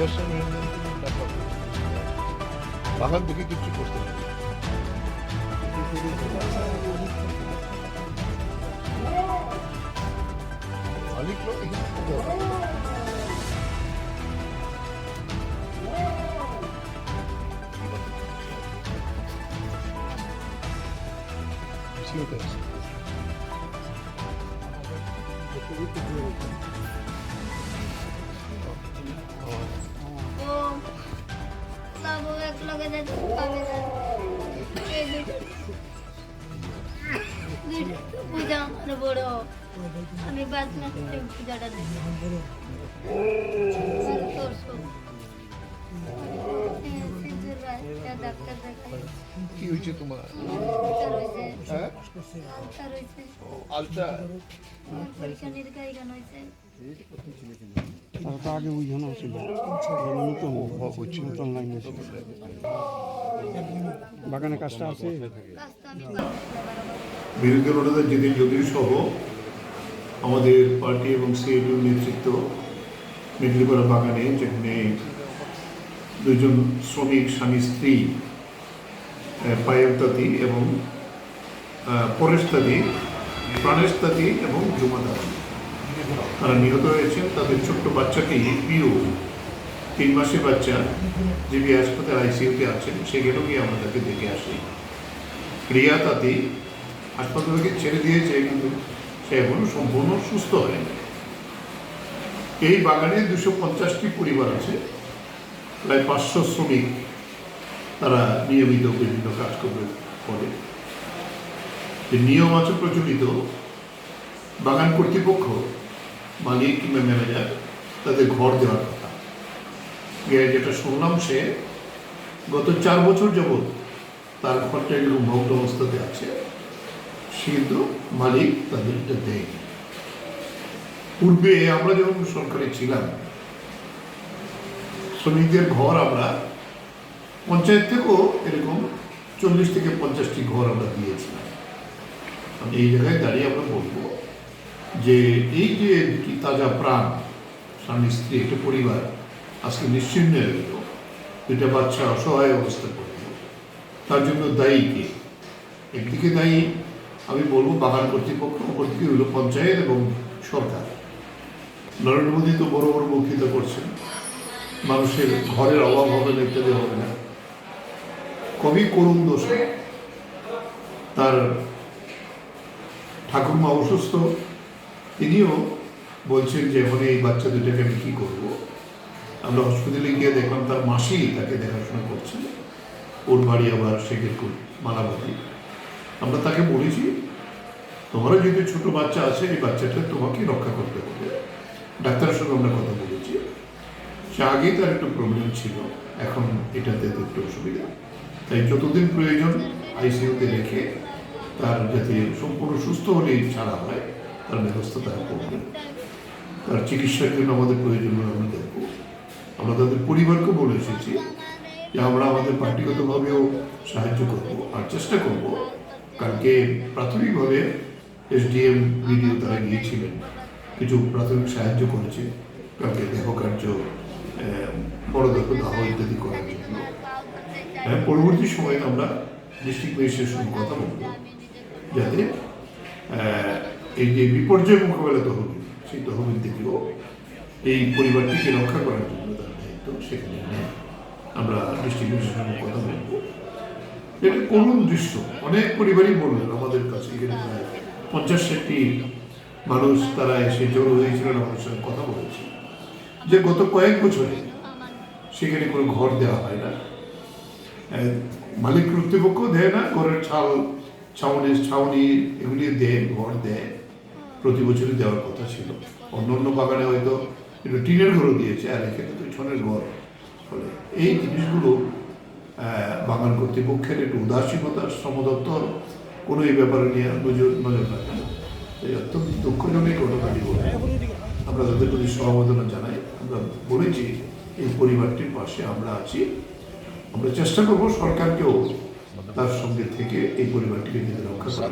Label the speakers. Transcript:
Speaker 1: Management বাগান থেকে কিছু করতে করতে
Speaker 2: বাবু এক লগে যেতে পাবে না এই দুটো দুটো পূজা আমার বড় আমি বাদ না করতে পূজাটা দেখি আর তোর শোন। হ্যাঁ, সিদ্ধুর রাস্তা ডাক্তার দেখাই
Speaker 1: কি হয়েছে তোমার
Speaker 2: ডাক্তার হয়েছে
Speaker 1: হ্যাঁ
Speaker 2: ডাক্তার হয়েছে
Speaker 1: আলটা
Speaker 2: পরীক্ষা নিরীক্ষা এখানে হয়েছে
Speaker 3: বাগানে কাজটা
Speaker 4: বিরোধী দলনেতা জিতেন চৌধুরী সহ আমাদের পার্টি এবং সিআইটির নেতৃত্ব মেদিনীপুরা বাগানে যেখানে দুজন শ্রমিক স্বামী স্ত্রী আহ, এবং আহ, পরেশ তাঁতি প্রাণেশ তাঁতি এবং জুমা তাঁতি। তারা নিহত হয়েছেন। তাদের ছোট্ট বাচ্চাটি প্রিয় তিন মাসের বাচ্চা জিবি হাসপাতাল আইসিইউতে আছেন সেখানেও গিয়ে আমরা তাকে দেখে আসি। রিয়া তাঁতি হাসপাতাল থেকে ছেড়ে দিয়েছে, কিন্তু সে এখনও সম্পূর্ণ সুস্থ হয়নি এই বাগানে দুশো পঞ্চাশটি পরিবার আছে। প্রায় পাঁচশো শ্রমিক তারা নিয়মিত বিভিন্ন কাজ করবে করে নিয়ম আছে প্রচলিত। বাগান কর্তৃপক্ষ মালিক কিংবা ম্যানেজার তাদের ঘর দেওয়ার কথা। যেটা শুনলাম সে গত চার বছর যাবৎ তার ঘরটা এরকম ভগ্ন অবস্থাতে আছে, কিন্তু মালিক তাদেরটা দেয়নি। পূর্বে আমরা যখন সরকারে ছিলাম, শ্রমিকদের ঘর আমরা পঞ্চায়েত থেকেও এরকম চল্লিশ থেকে পঞ্চাশটি ঘর আমরা দিয়েছিলাম। আমি এই জায়গায় দাঁড়িয়ে আমরা বলব যে এই যে দুটি তাজা প্রাণ, স্বামী, স্ত্রী, একটা পরিবার, আজকে নিশ্চিন্ন হয়ে গেল। দুটা বাচ্চা অসহায় অবস্থা করল তার জন্য দায়ী কে? একদিকে দায়ী, আমি বলব বাগান কর্তৃপক্ষ, অপরদিকে হলো পঞ্চায়েত এবং সরকার। নরেন্দ্র মোদী তো বড় বড় বক্তৃতা করছেন। মানুষের ঘরের অভাব হবে না, ইত্যাদি হবে না। কবি করুণ দোষ। তার ঠাকুরমা অসুস্থ তিনিও বলছেন যে এখন এই বাচ্চা দুটাকে আমি কী করব? আমরা হসপিটালে গিয়ে দেখলাম তার মাসি তাকে দেখাশোনা করছে। ওর বাড়ি আবার শেখেরপুর, মালাবাদী। আমরা তাকে বলেছি তোমারও যদি ছোট বাচ্চা আছে, এই বাচ্চাটা তোমাকে রক্ষা করতে হবে। ডাক্তারের সঙ্গে আমরা কথা বলেছি। সে আগেই তার একটু প্রবলেম ছিল। এখন এটাতে তো একটু অসুবিধা। তাই যতদিন প্রয়োজন আইসিইউতে রেখে তার যাতে সম্পূর্ণ সুস্থ হলেই ছাড়া হয় তার ব্যবস্থা তারা করবে। তার চিকিৎসার জন্য আমাদের প্রয়োজন হলে আমরা দেখব। আমরা তাদের পরিবারকে বলে এসেছি যে আমরা আমাদের পার্টিগতভাবেও সাহায্য করব আর চেষ্টা করব। কালকে প্রাথমিকভাবে এসডিএম ভিডিও তারা গিয়েছিলেন। কিছু প্রাথমিক সাহায্য করেছে। কালকে দেহ কার্য আহ, বড় দেহ দাহ ইত্যাদি করার জন্য। হ্যাঁ পরবর্তী সময়ে আমরা ডিস্ট্রিক্ট ম্যাজিস্ট্রেটের সঙ্গে কথা বলব। যাতে এই যে বিপর্যয় মোকাবেলা তহবিল, সেই তহবিল থেকেও এই পরিবারটিকে রক্ষা করার জন্য তার দায়িত্ব সেখানে নেয়। আমরা ম্যাজিস্ট্রেটের সঙ্গে কথা বলব। এটা করুণ দৃশ্য। অনেক পরিবারই বললেন, আমাদের কাছে এখানে প্রায় পঞ্চাশ ষাটটি মানুষ তারা এসে জড়ো হয়েছিলেন আমাদের সঙ্গে কথা বলেছে। যে গত কয়েক বছরে সেখানে কোনো ঘর দেওয়া হয় না। মালিক কর্তৃপক্ষ দেয় না, ঘরের ছাল ছাউনি ছাউনি এগুলি দেয়, ঘর দেয়। প্রতি বছরই দেওয়ার কথা ছিল। অন্য অন্য বাগানে হয়তো একটু টিনের ঘরও দিয়েছে, আর এখানে তো ছনের ঘর। ফলে এই জিনিসগুলো বাগান কর্তৃপক্ষের একটু উদাসীনতা সমদপ্তর, কোনো এই ব্যাপারে নিয়ে নজর নজর রাখে না। এই অত্যন্ত দুঃখজনক ঘটনাটি বলে আমরা তাদের প্রতি সহমতনা জানাই। আমরা বলেছি, এই পরিবারটির পাশে আমরা আছি। আমরা চেষ্টা করব সরকারকেও তার সঙ্গে থেকে এই পরিবারটিকে নিজেদের রক্ষা করা